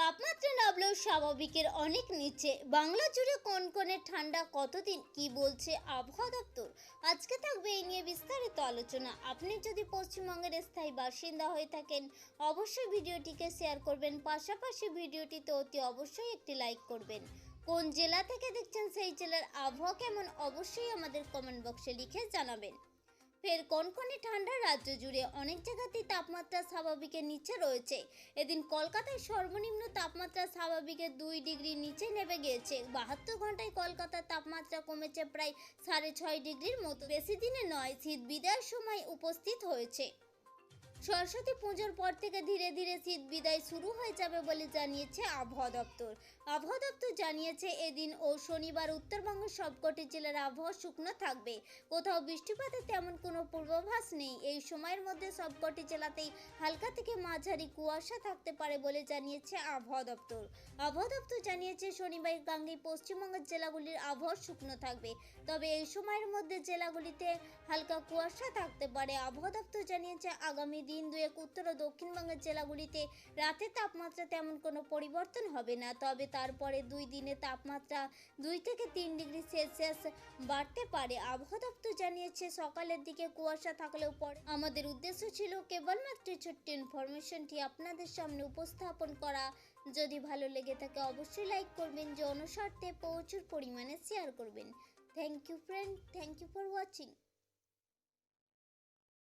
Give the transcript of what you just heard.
তাপমাত্রা নামলেও স্বাভাবিকের অনেক নিচে। বাংলা জুড়ে কোন কনকনে ঠান্ডা কতদিন, কি বলছে আবহাওয়া দপ্তর? আজকে থাকবে এই নিয়ে বিস্তারিত আলোচনা। আপনি যদি পশ্চিমবঙ্গের স্থায়ী বাসিন্দা হয়ে থাকেন, অবশ্যই ভিডিওটিকে শেয়ার করবেন। পাশাপাশি ভিডিওটিতে অতি অবশ্যই একটি লাইক করবেন। কোন জেলা থেকে দেখছেন সেই জেলার আবহাওয়া কেমন, অবশ্যই আমাদের কমেন্ট বক্সে লিখে জানাবেন। ফের কনকনে ঠান্ডা রাজ্য জুড়ে অনেক জায়গাতেই তাপমাত্রা স্বাভাবিকের নিচে রয়েছে। এদিন কলকাতায় সর্বনিম্ন তাপমাত্রা স্বাভাবিকের দুই ডিগ্রি নিচে নেমে গিয়েছে। বাহাত্তর ঘন্টায় কলকাতার তাপমাত্রা কমেছে প্রায় সাড়ে ছয় ডিগ্রির মতো। বেশি দিনে নয়, শীত বিদায়ের সময় উপস্থিত হয়েছে। সরস্বতী পুজোর পর থেকে ধীরে ধীরে শীত বিদায় শুরু হয়ে যাবে বলে জানিয়েছে আবহাওয়া দপ্তর। আবহাওয়া দপ্তর জানিয়েছে, এদিন ও শনিবার উত্তরবঙ্গের সবকটি জেলার আবহাওয়া শুকনো থাকবে। কোথাও বৃষ্টিপাতের তেমন কোনো পূর্বাভাস নেই। এই সময়ের মধ্যে সবকটি জেলাতেই হালকা থেকে মাঝারি কুয়াশা থাকতে পারে বলে জানিয়েছে আবহাওয়া দপ্তর। আবহাওয়া দপ্তর জানিয়েছে, শনিবার গাঙ্গে পশ্চিমবঙ্গের জেলাগুলির আবহাওয়া শুকনো থাকবে। তবে এই সময়ের মধ্যে জেলাগুলিতে হালকা কুয়াশা থাকতে পারে। আবহাওয়া দপ্তর জানিয়েছে, আগামী দিন দুয়েক উত্তর ও দক্ষিণবঙ্গের জেলাগুলিতে রাতের তাপমাত্রা তেমন কোনো পরিবর্তন হবে না। তবে তারপরে দুই দিনে তাপমাত্রা দুই থেকে তিন ডিগ্রি সেলসিয়াস বাড়তে পারে। আবহাওয়া দপ্তর জানিয়েছে, সকালের দিকে কুয়াশা থাকলেও পরে আমাদের উদ্দেশ্য ছিল কেবলমাত্র ছোট্ট ইনফরমেশনটি আপনাদের সামনে উপস্থাপন করা। যদি ভালো লেগে থাকে, অবশ্যই লাইক করবেন, যে জনস্বার্থে প্রচুর পরিমাণে শেয়ার করবেন। Thank you friend thank you for watching